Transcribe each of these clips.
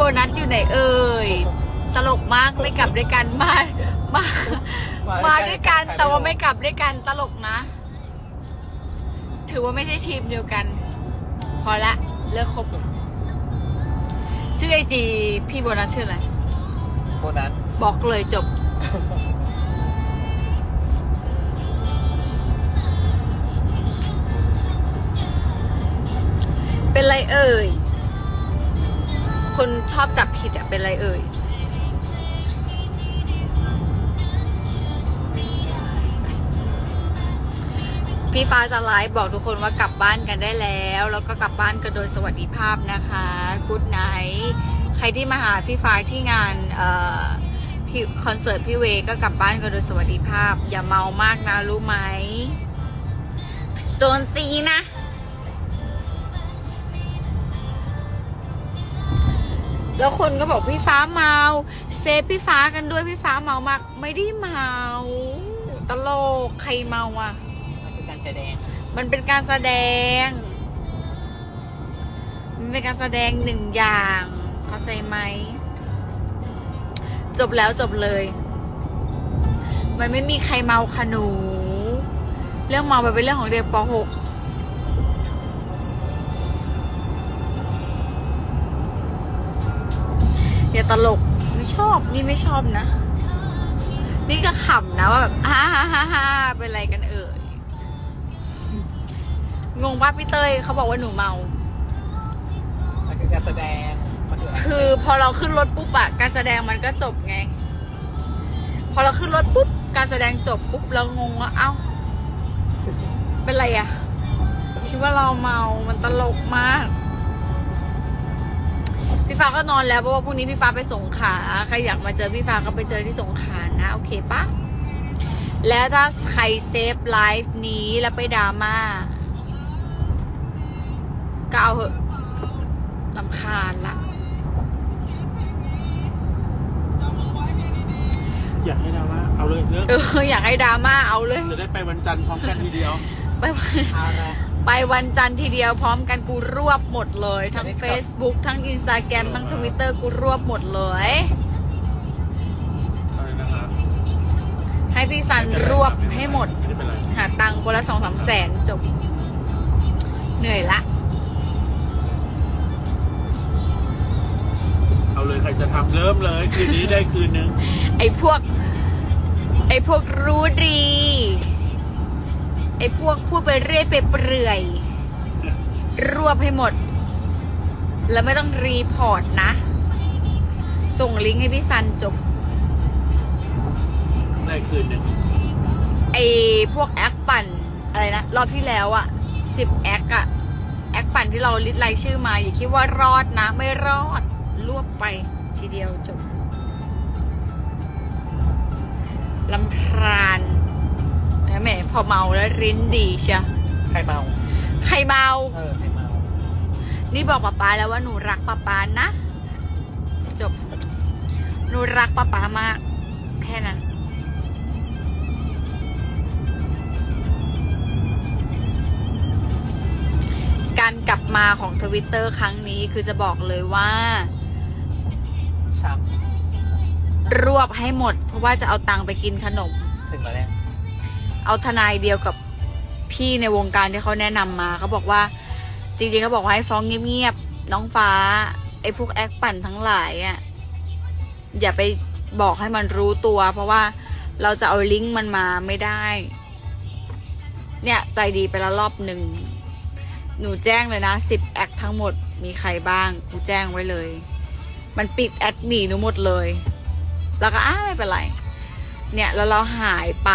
โบนัสอยู่ไหนเอ่ยตลกมากไม่กลับด้วยกันมามามาด้วยกันแต่ว่าไม่กลับด้วยกันตลกนะ ถือว่าไม่ใช่ทีมเดียวกัน พอละเลิกคบชื่อไอจีพี่โบนัสชื่ออะไรโบนัสบอกเลยจบเป็นไรเอ่ย คนชอบจับผิดอะเป็นไรเอ่ยพี่ฟ้าจะไลฟ์บอกทุกคนว่ากลับบ้านกันได้แล้ว แล้วก็กลับบ้านกันโดยสวัสดิภาพนะคะกูดไนท์ใครที่มาหาพี่ฟ้าที่งานเอ่อคอนเสิร์ตพี่เวก็กลับบ้านกันโดยสวัสดิภาพ อย่าเมามากนะรู้ไหมโตนซีนะ แล้วคนก็บอกพี่ฟ้าเมา เซฟพี่ฟ้ากันด้วยพี่ฟ้าเมามาก ไม่ได้เมา ตลกใครเมาอะ มันคือการแสดง มันเป็นการแสดง มันเป็นการแสดงหนึ่งอย่าง เข้าใจไหม จบแล้วจบเลย มันไม่มีใครเมาค่ะหนู เรื่องเมาไปเป็นเรื่องของเด็กป .6 อย่าตลกไม่ชอบนี่ไม่ชอบนะ นี่ก็ขำนะว่าแบบฮ่าฮ่าฮ่าฮ่าเป็นอะไรกันเอ่ยงงป่ะพี่เต้ยเขาบอกว่าหนูเมามันคือการแสดงมันคือคือพอเราขึ้นรถปุ๊บอะการแสดงมันก็จบไง พอเราขึ้นรถปุ๊บการแสดงจบปุ๊บเรางงว่าเอ้า เป็นไรอะคิดว่าเราเมามันตลกมาก พี่ฟ้าก็นอนแล้วเพราะว่าพรุ่งนี้พี่ฟ้าไปสงขลาใครอยากมาเจอพี่ฟ้าก็ไปเจอที่สงขลานะ โอเคปะแล้วถ้าใครเซฟไลฟ์นี้แล้วไปดราม่าก็เอาเหอะลำคาญละอยากให้ดราม่าเอาเลยเลิกเอออยากให้ดราม่าเอาเลย จะได้ไปวันจันทร์พร้อมกันทีเดียวไปเอาละ ไปวันจันทร์ทีเดียวพร้อมกันกูรวบหมดเลย ทั้ง Facebook ทั้ง Instagram ทั้ง Twitter กูรวบหมดเลย อะไรนะครับให้พี่ซันรวบให้หมด ไม่เป็นไรหาตังค์คนละสองสามแสนจบ เหนื่อยละ เอาเลยใครจะทำเริ่มเลย คืนนี้ได้คืนนึง ไอ้พวก ไอ้พวกรู้ดี ไอ้พวกพูดไปเรื่อยไปเปื่อย รวบให้หมด แล้วไม่ต้องรีพอร์ตนะ ส่งลิงก์ให้พี่ซันจบได้คืนนึงไอ้พวกแอคปั่นอะไรนะ รอบที่แล้วอะสิบแอคอะแอคปั่นที่เราลิสต์รายชื่อมา อย่าคิดว่ารอดนะ ไม่รอด รวบไปทีเดียวจบลำพราน แหมพอเมาแล้วริ้นดีเชียใครเมาใครเมา เออใครเมานี่บอกป๊าป๊าแล้วว่าหนูรักป๊าป๊านะ จบ หนูรักป๊าป๊ามาก แค่นั้น การกลับมาของทวิตเตอร์ครั้งนี้คือจะบอกเลยว่า ช้รวบให้หมด เพราะว่าจะเอาตังค์ไปกินขนมำถึงมาแล้ว เอาทนายเดียวกับพี่ในวงการที่เขาแนะนำมาเขาบอกว่า จริงๆเขาบอกว่าให้ฟ้องเงียบๆน้องฟ้า ไอ้พวกแอคปั่นทั้งหลายอะอย่าไปบอกให้มันรู้ตัว เพราะว่าเราจะเอาลิงก์มันมาไม่ได้ เนี่ยใจดีไปแล้วรอบหนึ่งหนูแจ้งเลยนะสิบแอคทั้งหมดมีใครบ้างกูแจ้งไว้เลย มันปิดแอดหนีหนูหมดเลย แล้วก็อ้าไม่เป็นไร เนี่ยแล้วเราหายไป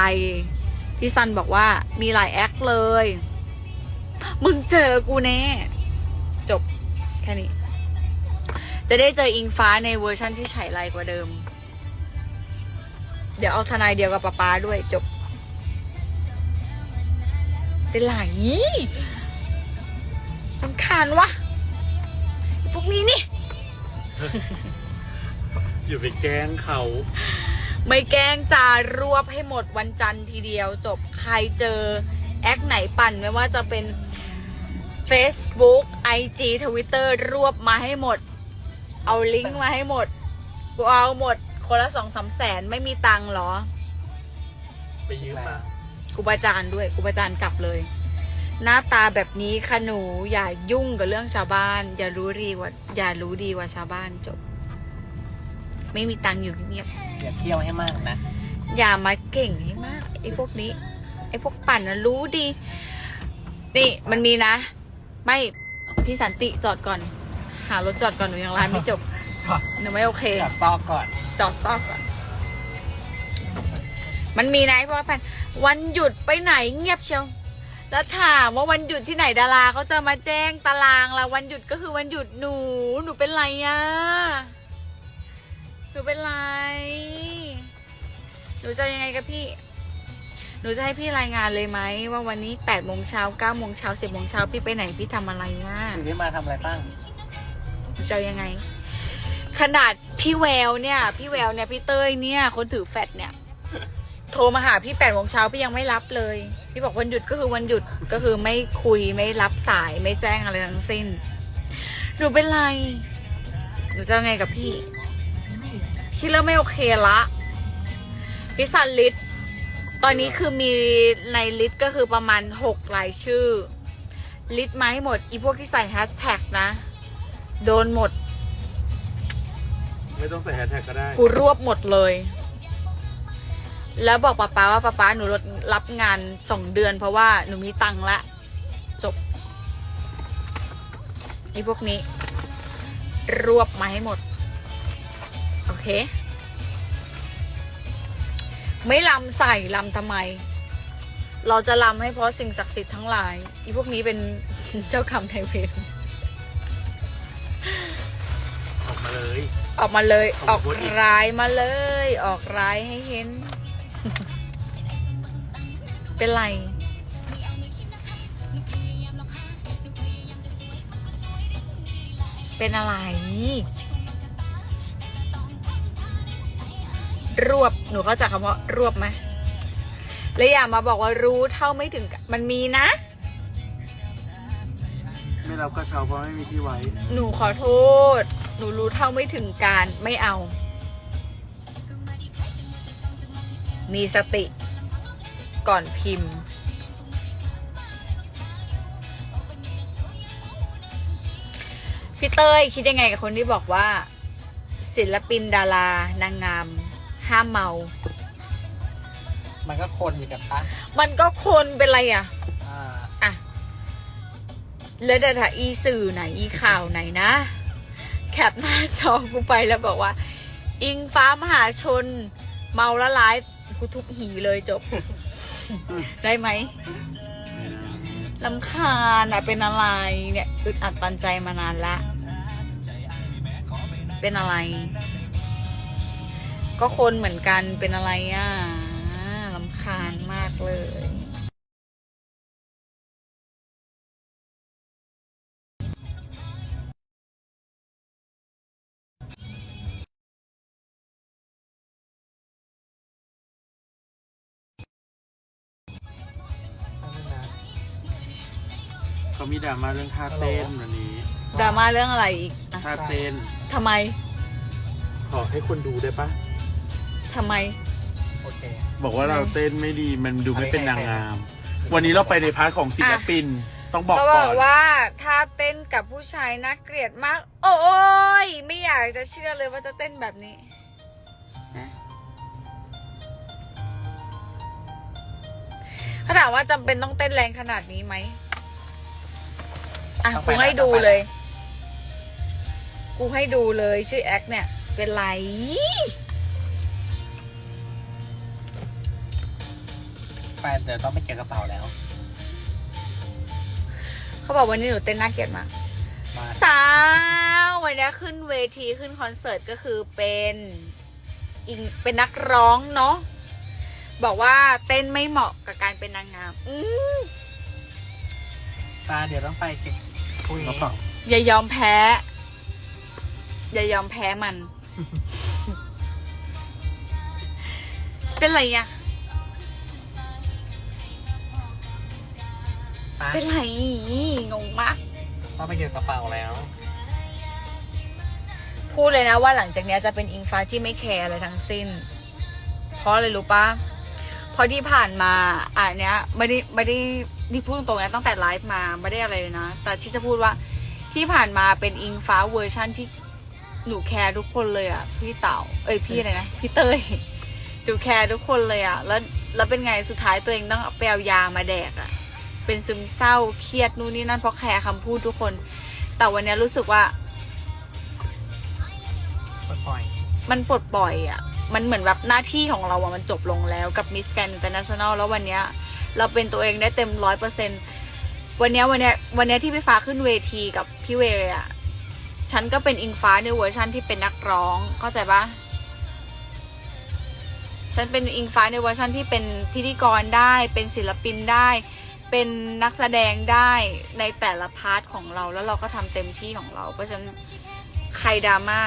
พี่ซันบอกว่ามีหลายแอคเลย มึงเจอกูแน่ จบแค่นี้ จะได้เจออิงฟ้าในเวอร์ชั่นที่ฉายไรกว่าเดิม เดี๋ยวเอาทนายเดียวกับป๊าป๊าด้วยจบ เป็นไหลรำคาญวะพวกนี้นี่ อย่าไปแกล้งเขา ไม่แกล้งจารวบให้หมดวันจันทร์ทีเดียวจบใครเจอแอคไหนปั่นไม่ว่าจะเป็น Facebook IG Twitter รวบมาให้หมด เอาลิงก์มาให้หมดกูเอาหมด คนละสองสามแสนไม่มีตังค์เหรอ ไปยืมมากูประจานด้วยกูประจานกลับเลย หน้าตาแบบนี้ค่ะหนูอย่ายุ่งกับเรื่องชาวบ้าน อย่ารู้ดีกว่าอย่ารู้ดีกว่าชาวบ้านจบ ไม่มีตังค์อยู่เงียบอย่าเที่ยวให้มากนะๆอย่ามาเก่งให้มากไอ้พวกนี้ไอ้พวกปั่นนะรู้ดี นี่มันมีนะ ไม่พี่สันติจอดก่อน หารถจอดก่อนหนูยังร้านไม่จบจอดหนูไม่โอเค จอดซอกก่อนจอดซอกก่อน มันมีนะไอ้พวกปั่นวันหยุดไปไหนเงียบเชียว แล้วถามว่าวันหยุดที่ไหนดาราเขาจะมาแจ้งตารางละวันหยุดก็คือวันหยุดหนู หนูเป็นไรอะ หนูเป็นไร หนูจะยังไงกับพี่ หนูจะให้พี่รายงานเลยไหมว่าวันนี้แปดโมงเช้าเก้าโมงเช้าสิบโมงเช้าพี่ไปไหนพี่ทำอะไรอะอยู่ที่มาทำอะไรบ้าง หนูจะเอายังไง ขนาดพี่แววเนี่ย พี่แววเนี่ยพี่เต้ยเนี่ย คนถือแฟดเนี่ย โทรมาหาพี่แปดโมงเช้าพี่ยังไม่รับเลย พี่บอกวันหยุดก็คือวันหยุดก็คือไม่คุยไม่รับสายไม่แจ้งอะไรทั้งสิ้น หนูเป็นไร หนูจะเอาไงกับพี่ ที่เริ่มไม่โอเคละพี่สันลิสต์ตอนนี้คือมีในลิสต์ก็คือประมาณหกรายชื่อ ลิสต์มาให้หมด อีพวกที่ใส่แฮชแท็กนะ โดนหมด ไม่ต้องใส่แฮชแท็กก็ได้ กูรวบหมดเลย แล้วบอกป๊าป๊าว่าป๊าป๊าหนูรับงานสองเดือนเพราะว่าหนูมีตังค์ละ จบ อีพวกนี้ รวบมาให้หมดโอ เค ไม่ลำใส่ลำทำไม เราจะลำให้เพราะสิ่งศักดิ์สิทธิ์ทั้งหลาย อีพวกนี้เป็นเจ้ากรรมนายเวรออกมาเลย ออกมาเลย ออออกกมาอีก ร้ายมาเลย ออกร้ายให้เห็น เป็นไร เป็นอะไร รวบหนูเข้าใจคำว่ารวบไหมแล้วอย่ามาบอกว่ารู้เท่าไม่ถึงมันมีนะ ไม่รับกระเช้าเพราะไม่มีที่ไว้ หนูขอโทษ หนูรู้เท่าไม่ถึงการไม่เอา มีสติ ก่อนพิมพ์ พี่เต้ยคิดยังไงกับคนที่บอกว่า ศิลปินดารานางงาม ห้ามเมา มันก็คนอยู่กับปะมันก็คนเป็นไรอะ อ่าอะ แล้วแต่ถ้าอีสื่อไหนอีข่าวไหนนะ แคปหน้าจอกูไปแล้วบอกว่า อิงฟ้ามหาชน เมาละลายกูทุบหีเลยจบ ได้ไหมลำคาญอะเป็นอะไรเนี่ยอึดอัดตันใจมานานละ เป็นอะไร ก็คนเหมือนกันเป็นอะไรอะลำคาญมากเลยนั่นนะเขามีดราม่าเรื่องท่าเต้นวันนี้ดราม่าเรื่องอะไรอีกอะท่าเต้นทำไม ขอให้คนดูได้ปะ ทำไม โอเค บอกว่าเราเต้นไม่ดีมันดูไม่เป็นอะไรนางงาม วันนี้เราไปในพาร์ทของศิลปิน ต้องบอกก็บก่ออกน ว่าถ้าเต้นกับผู้ชายน่าเกลียดมาก โอ้ยไม่อยากจะเชื่อเลยว่าจะเต้นแบบนี้นะถ้าถามว่าจำเป็นต้องเต้นแรงขนาดนี้ไหมอะต้องไปกูให้นะดูต้องไปนะเลย กูให้ดูเลย ชื่อแอคเนี่ย เป็นไร ไปเดี๋ยวต้องไปเก็บกระเป๋าแล้ว เขาบอกวันนี้หนูเต้นน่าเกลียดมากมาสาววันนี้ขึ้นเวทีขึ้นคอนเสิร์ตก็คือเป็นอิงเป็นนักร้องเนาะบอกว่าเต้นไม่เหมาะกับการเป็นนางงามอืมตาเดี๋ยวต้องไปเก็บคุยกระเป๋าอย่ายอมแพ้ อย่ายอมแพ้มัน เป็นไรอะ ตาเป็นไรงงมากต้องไปเก็บกระเป๋าแล้ว พูดเลยนะว่าหลังจากเนี้ยจะเป็นอิงฟ้าที่ไม่แคร์อะไรทั้งสิ้น เพราะอะไรรู้ปะเพราะที่ผ่านมาอันเนี้ยไม่ได้ไม่ได้นี่พูดตรงๆนะตั้งแต่ไลฟ์มาไม่ได้อะไรเลยนะ แต่ที่จะพูดว่าที่ผ่านมาเป็นอิงฟ้าเวอร์ชั่นที่หนูแคร์ทุกคนเลยอะพี่เต่า เอ้ยพี่อะไรนะพี่เต้ยหนูแคร์ทุกคนเลยอะแล้วแล้วเป็นไงสุดท้ายตัวเองต้องไปเอายามาแดกอะ เป็นซึมเศร้าเครียดนู่นนี่นั่นเพราะแคร์คำพูดทุกคน แต่วันเนี้ยรู้สึกว่า ปลดปล่อย มันปลดปล่อยอะ่ะ มันเหมือนแบบหน้าที่ของเราอะมันจบลงแล้วกับมิสแกนอินเตอร์เนชั่นแนลแล้ววันเนี้ย เราเป็นตัวเองได้เต็มร้อยเปอร์เซ็นวันเนี้ยวันเนี้ยวันเนี้ยที่พี่ฟ้าขึ้นเวทีกับพี่เวย์อะฉันก็เป็นอิงฟ้าในเวอร์ชั่นที่เป็นนักร้องเข้าใจปะฉันเป็นอิงฟ้าในเวอร์ชันที่เป็นพิธีกรได้เป็นศิลปินได้ เป็นนักแสดงได้ในแต่ละพาร์ทของเราแล้วเราก็ทำเต็มที่ของเรา เพราะฉะนั้นใครดราม่า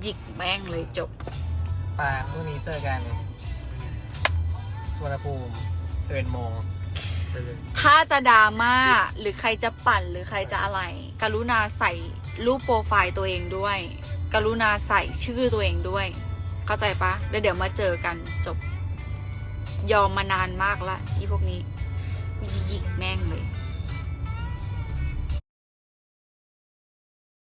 หยิกแม่งเลยจบ ปาพรุ่งนี้เจอกันสวนภูมิสิบเอ็ดโมงไปเลยถ้าจะดราม่าหรือใครจะปั่นหรือใครจะอะไร กรุณาใส่รูปโปรไฟล์ตัวเองด้วย กรุณาใส่ชื่อตัวเองด้วย เข้าใจปะแล้วเดี๋ยวมาเจอกันจบ ยอมมานานมากละอีพวกนี้หยิกแม่งเลย